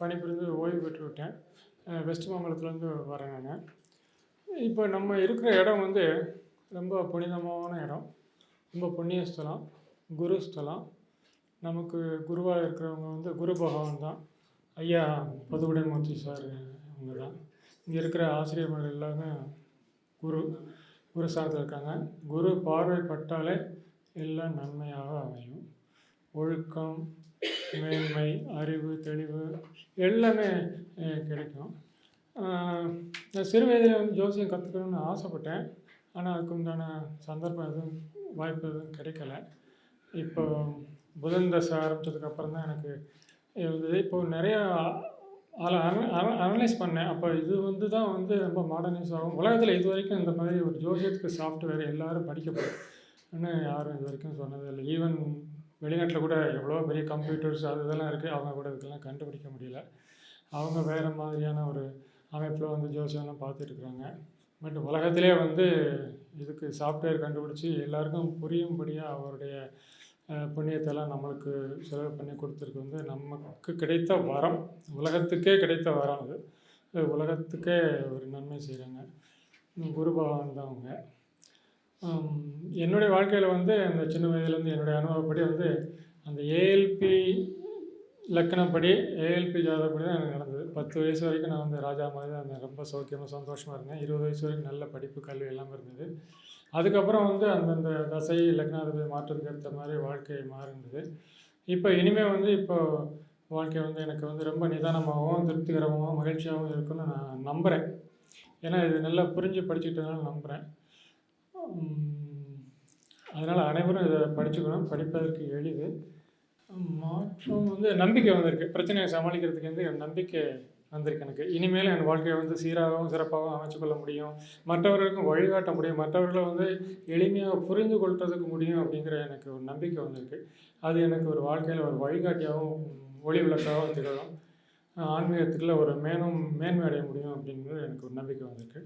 பணிபுரிந்து ஓய்வு பெற்று விட்டேன். வெஸ்ட் மாம்பலத்துலேருந்து வரேன் நான். இப்போ நம்ம இருக்கிற இடம் வந்து ரொம்ப புனிதமான இடம். ரொம்ப புண்ணிய ஸ்தலம் குரு ஸ்தலம். நமக்கு குருவாக இருக்கிறவங்க வந்து குரு பகவான் தான். ஐயா பதுவுடைமூர்த்தி சார் அவங்க தான். இங்கே இருக்கிற ஆசிரியர்கள் எல்லாமே குரு குரு சார்ந்து இருக்காங்க. குரு பார்வைப்பட்டாலே எல்லாம் நன்மையாக அமையும். ஒழுக்கம் மேன்மை அறிவு தெளிவு எல்லாமே கிடைக்கும். நான் சிறு வயதில் வந்து ஜோசியம் கற்றுக்கணும்னு ஆசைப்பட்டேன். ஆனால் அதுக்கு உண்டான சந்தர்ப்பம் எதுவும் வாய்ப்பு எதுவும் கிடைக்கல. இப்போ புதன் தசை ஆரம்பித்ததுக்கு அப்புறம் தான் எனக்கு இருந்தது. இப்போ நிறையா அனலைஸ் பண்ணேன். அப்போ இது வந்து தான் வந்து ரொம்ப மாடர்னைஸ் ஆகும். உலகத்தில் இது வரைக்கும் இந்த மாதிரி ஒரு ஜோசியத்துக்கு சாஃப்ட்வேர் எல்லோரும் படிக்கப்படும். ஆனால் யாரும் இது வரைக்கும் சொன்னது இல்லை. ஈவன் வெளிநாட்டில் கூட எவ்வளோ பெரிய கம்ப்யூட்டர்ஸ் அது இதெல்லாம் இருக்குது அவங்க கூட இதுக்கெல்லாம் கண்டுபிடிக்க முடியல. அவங்க வேறு மாதிரியான ஒரு அமைப்பில் வந்து ஜோசியம்லாம் பார்த்துட்ருக்குறாங்க பட் உலகத்திலே வந்து இதுக்கு சாஃப்ட்வேர் கண்டுபிடிச்சி எல்லாருக்கும் புரியும்படியாக அவருடைய புண்ணியத்தெல்லாம் நம்மளுக்கு செலவு பண்ணி கொடுத்துருக்கு வந்து நமக்கு கிடைத்த வரம் உலகத்துக்கே கிடைத்த வரம் அது. உலகத்துக்கே ஒரு நன்மை செய்கிறாங்க குரு பகவான் தான் அவங்க. என்னுடைய வாழ்க்கையில் வந்து அந்த சின்ன வயதுலேருந்து என்னுடைய அனுபவப்படி வந்து அந்த ஏஎல்பி லக்கணப்படி ஏஎல்பி ஜாதகப்படி தான் எனக்கு நடந்தது. பத்து வயசு வரைக்கும் நான் வந்து ராஜா மாதிரி தான் இருந்தேன். ரொம்ப சௌக்கியமாக சந்தோஷமாக இருந்தேன். இருபது வயசு வரைக்கும் நல்ல படிப்பு கல்வி எல்லாமே இருந்தது. அதுக்கப்புறம் வந்து அந்தந்த தசை லக்னாதிபதி மாற்றத்துக்கு ஏற்ற மாதிரி வாழ்க்கை மாறினது இப்போ இனிமேல் வந்து இப்போ வாழ்க்கை வந்து எனக்கு வந்து ரொம்ப நிதானமாகவும் திருப்திகரமாகவும் மகிழ்ச்சியாகவும் இருக்குன்னு நான் நம்புகிறேன் ஏன்னா இது நல்லா புரிஞ்சு படிச்சுக்கிட்டதுனால நம்புகிறேன் அதனால் அனைவரும் இதை படிச்சுக்கணும். படிப்பதற்கு எளிது. மாற்றம் வந்து நம்பிக்கை வந்திருக்கு. பிரச்சனையை சமாளிக்கிறதுக்கு வந்து என் நம்பிக்கை வந்திருக்கு எனக்கு. இனிமேல் என் வாழ்க்கையை வந்து சீராகவும் சிறப்பாகவும் அமைச்சுக்கொள்ள முடியும். மற்றவர்களுக்கும் வழிகாட்ட முடியும். மற்றவர்களை வந்து எளிமையாக புரிந்து கொள்றதுக்கு முடியும் அப்படிங்கிற எனக்கு ஒரு நம்பிக்கை வந்திருக்கு. அது எனக்கு ஒரு வாழ்க்கையில் ஒரு வழிகாட்டியாகவும் ஒளி விளக்காகவும் திகழும். ஆன்மீகத்தில் ஒரு மேனும் மேன்மை அடைய முடியும் அப்படிங்கிறது எனக்கு ஒரு நம்பிக்கை வந்திருக்கு.